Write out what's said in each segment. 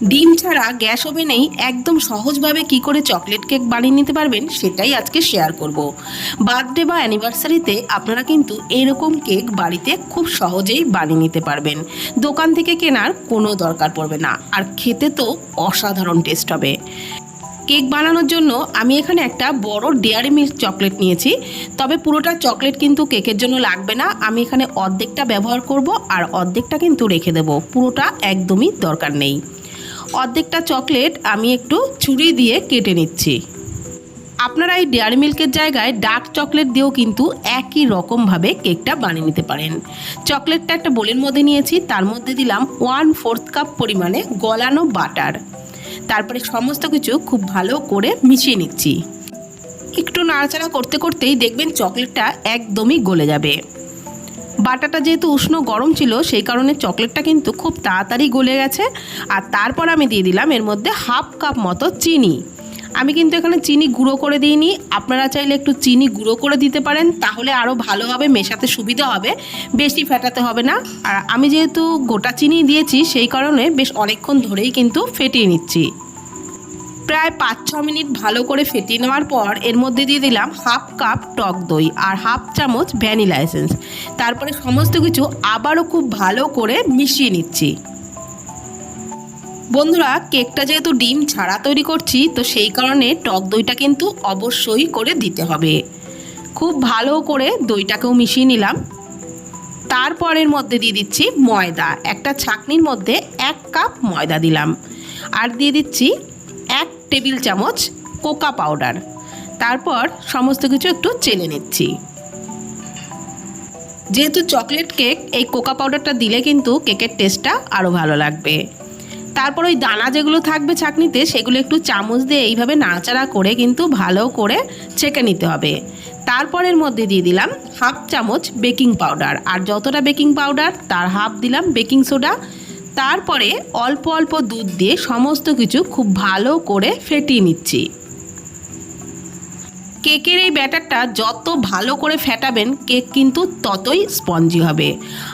ডিম ছাড়া গ্যাস ওভেনেই একদম সহজভাবে কি করে চকলেট কেক বানিয়ে নিতে পারবেন সেটাই আজকে শেয়ার করব। বার্থডে বা অ্যানিভার্সারিতে আপনারা কিন্তু এরকম কেক বাড়িতে খুব সহজেই বানিয়ে নিতে পারবেন। দোকান থেকে কেনার কোনো দরকার পড়বে না, আর খেতে তো অসাধারণ টেস্ট হবে। কেক বানানোর জন্য আমি এখানে একটা বড় ডেয়ারি মিল্ক চকলেট নিয়েছি, তবে পুরোটা চকলেট কিন্তু কেকের জন্য লাগবে না। আমি এখানে অর্ধেকটা ব্যবহার করব আর অর্ধেকটা কিন্তু রেখে দেব। পুরোটা একদমই দরকার নেই। অর্ধেকটা চকলেট আমি একটু ছুরি দিয়ে কেটে নিচ্ছি। আপনারা এই ডেয়ারি মিল্কের জায়গায় ডার্ক চকলেট দিয়েও কিন্তু একই রকমভাবে কেকটা বানিয়ে নিতে পারেন। চকলেটটা একটা বোলের মধ্যে নিয়েছি, তার মধ্যে দিলাম ওয়ান ফোর্থ কাপ পরিমাণে গলানো বাটার। তারপরে সমস্ত কিছু খুব ভালো করে মিশিয়ে নিচ্ছি। একটু নাড়াচাড়া করতে করতেই দেখবেন চকলেটটা একদমই গলে যাবে। বাটাটা যেহেতু উষ্ণ গরম ছিল, সেই কারণে চকলেটটা কিন্তু খুব তাড়াতাড়ি গলে গেছে। আর তারপর আমি দিয়ে দিলাম এর মধ্যে হাফ কাপ মতো চিনি। আমি কিন্তু এখানে চিনি গুঁড়ো করে দিইনি। আপনারা চাইলে একটু চিনি গুঁড়ো করে দিতে পারেন, তাহলে আরও ভালোভাবে মেশাতে সুবিধা হবে। বেশি ফেটাতে হবে না। আর আমি যেহেতু গোটা চিনি দিয়েছি, সেই কারণে বেশ অনেকক্ষণ ধরেই কিন্তু ফেটিয়ে নিচ্ছি। প্রায় পাঁচ, ছ মিনিট ভালো করে ফেটিয়ে নেওয়ার পর এর মধ্যে দিয়ে দিলাম হাফ কাপ টক দই আর হাফ চামচ ভ্যানিলা এসেন্স। তারপরে সমস্ত কিছু আবারও খুব ভালো করে মিশিয়ে নিচ্ছি। বন্ধুরা, কেকটা যেহেতু ডিম ছাড়া তৈরি করছি, তো সেই কারণে টক দইটা কিন্তু অবশ্যই করে দিতে হবে। খুব ভালো করে দইটাকেও মিশিয়ে নিলাম। তারপরের মধ্যে দিয়ে দিচ্ছি ময়দা। একটা ছাকনির মধ্যে এক কাপ ময়দা দিলাম। আর দিয়ে দিচ্ছি এক টেবিল চামচ, কোকা পাউডার। তারপর সমস্ত কিছু একটু চেলে নিচ্ছি। যেহেতু চকলেট কেক, এই কোকা পাউডারটা দিলে কিন্তু কেকের টেস্টটা আরও ভালো লাগবে। তারপর ওই দানা যেগুলো থাকবে ছাকনিতে, সেগুলো একটু চামচ দিয়ে এইভাবে নাড়াচাড়া করে কিন্তু ভালো করে ছেঁকে নিতে হবে। তারপরের মধ্যে দিয়ে দিলাম হাফ চামচ বেকিং পাউডার। আর যতটা বেকিং পাউডার, তার হাফ দিলাম বেকিং সোডা। তারপরে অল্প অল্প দুধ দিয়ে সমস্ত কিছু খুব ভালো করে ফেটিয়ে নিচ্ছি। কেকের এই ব্যাটারটা যত ভালো করে ফেটাবেন, কেক কিন্তু ততই স্পঞ্জি হবে।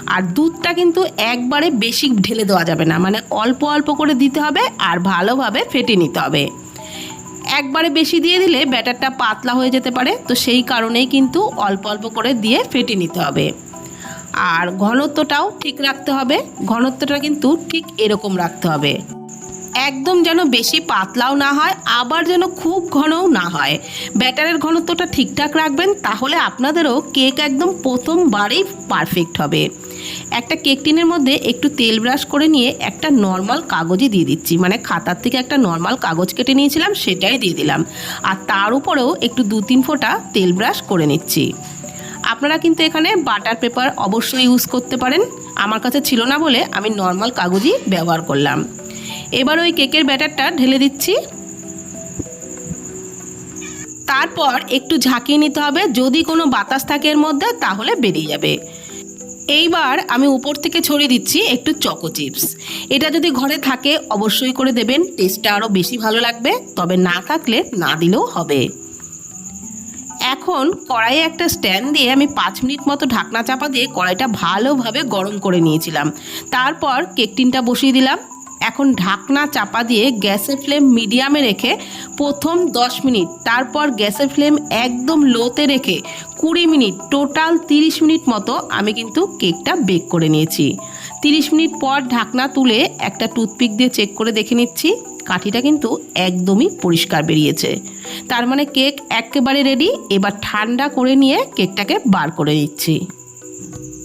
আর দুধটা কিন্তু একবারে বেশি ঢেলে দেওয়া যাবে না মানে অল্প অল্প করে দিতে হবে আর ভালোভাবে ফেটে নিতে হবে। একবারে বেশি দিয়ে দিলে ব্যাটারটা পাতলা হয়ে যেতে পারে, তো সেই কারণেই কিন্তু অল্প অল্প করে দিয়ে ফেটে নিতে হবে। আর ঘনত্বটাও ঠিক রাখতে হবে। ঘনত্বটা কিন্তু ঠিক এরকম রাখতে হবে। একদম যেন বেশি পাতলাও না হয়, আবার যেন খুব ঘনও না হয়। ব্যাটারের ঘনত্বটা ঠিকঠাক রাখবেন, তাহলে আপনাদেরও কেক একদম প্রথমবারেই পারফেক্ট হবে। একটা কেক টিনের মধ্যে একটু তেল ব্রাশ করে নিয়ে একটা নর্মাল কাগজই দিয়ে দিচ্ছি। মানে খাতার থেকে একটা নর্মাল কাগজ কেটে নিয়েছিলাম, সেটাই দিয়ে দিলাম। আর তার উপরেও একটু দু তিন ফোঁটা তেল ব্রাশ করে নিচ্ছি। আপনারা কিন্তু এখানে বাটার পেপার অবশ্যই ইউজ করতে পারেন। আমার কাছে ছিল না বলে আমি নর্মাল কাগজই ব্যবহার করলাম। এবার ওই কেকের ব্যাটারটা ঢেলে দিচ্ছি। তারপর একটু ঝাঁকিয়ে নিতে হবে। যদি কোনো বাতাস থাকে এর মধ্যে, তাহলে বেরিয়ে যাবে। এইবার আমি উপর থেকে ছড়িয়ে দিচ্ছি একটু চকো চিপস এটা যদি ঘরে থাকে, অবশ্যই করে দেবেন। টেস্টটা আরও বেশি ভালো লাগবে। তবে না থাকলে না দিলেও হবে। এখন কড়াইয়ে একটা স্ট্যান্ড দিয়ে আমি পাঁচ মিনিট মতো ঢাকনা চাপা দিয়ে কড়াইটা ভালোভাবে গরম করে নিয়েছিলাম। তারপর কেক টিনটা বসিয়ে দিলাম। এখন ঢাকনা চাপা দিয়ে গ্যাসের ফ্লেম মিডিয়ামে রেখে প্রথম 10 মিনিট, তারপর গ্যাসের ফ্লেম একদম লোতে রেখে কুড়ি মিনিট, টোটাল 30 মিনিট মতো আমি কিন্তু কেকটা বেক করে নিয়েছি। 30 মিনিট পর ঢাকনা তুলে একটা টুথপিক দিয়ে চেক করে দেখে নিচ্ছি। কাঠিটা কিন্তু একদমই পরিষ্কার বেরিয়েছে। তার মানে কেক একেবারে রেডি এবার ঠান্ডা করে নিয়ে কেকটাকে বার করে নিচ্ছি।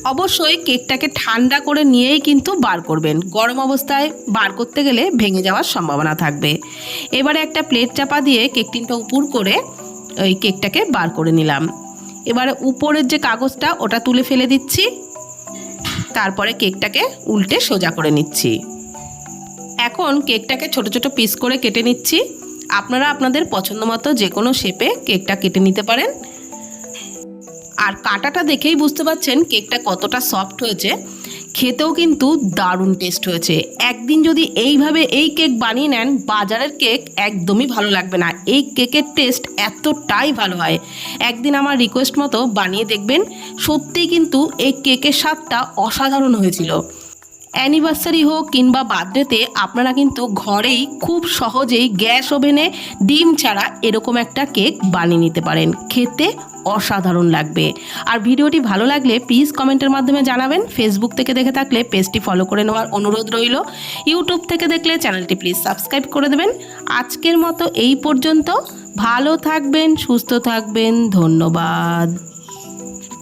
অবশ্যই কেকটাকে ঠান্ডা করে নিয়েই কিন্তু বার করবেন। গরম অবস্থায় বার করতে গেলে ভেঙে যাওয়ার সম্ভাবনা থাকবে। এবারে একটা প্লেট চাপা দিয়ে কেক টিনটা উপর করে ওই কেকটাকে বার করে নিলাম। এবারে উপরের যে কাগজটা, ওটা তুলে ফেলে দিচ্ছি। তারপরে কেকটাকে উল্টে সোজা করে নিচ্ছি। এখন কেকটাকে ছোট ছোট পিস করে কেটে নিচ্ছি। আপনারা আপনাদের পছন্দ মতো যে কোনো শেপে কেকটা কেটে নিতে পারেন। আর কাটাটা দেখেই বুঝতে পারছেন কেকটা কতটা সফট হয়েছে। খেতেও কিন্তু দারুণ টেস্ট হয়েছে। একদিন যদি এইভাবে এই কেক বানিয়ে নেন, বাজারের কেক একদমই ভালো লাগবে না। এই কেকের টেস্ট এতটাই ভালো হয়। একদিন আমার রিকোয়েস্ট মতো বানিয়ে দেখবেন। সত্যিই কিন্তু এই কেকের স্বাদটা অসাধারণ হয়েছিল। অ্যানিভার্সারি হোক কিংবা বার্থডেতে আপনারা কিন্তু ঘরেই খুব সহজেই গ্যাস ওভেনে ডিম ছাড়া এরকম একটা কেক বানিয়ে নিতে পারেন। খেতে অসাধারণ লাগবে। আর ভিডিওটি ভালো লাগলে প্লিজ কমেন্টের মাধ্যমে জানাবেন। ফেসবুক থেকে দেখে থাকলে পেজটি ফলো করে নেওয়ার অনুরোধ রইল। ইউটিউব থেকে দেখলে চ্যানেলটি প্লিজ সাবস্ক্রাইব করে দেবেন। আজকের মতো এই পর্যন্ত। ভালো থাকবেন, সুস্থ থাকবেন। ধন্যবাদ।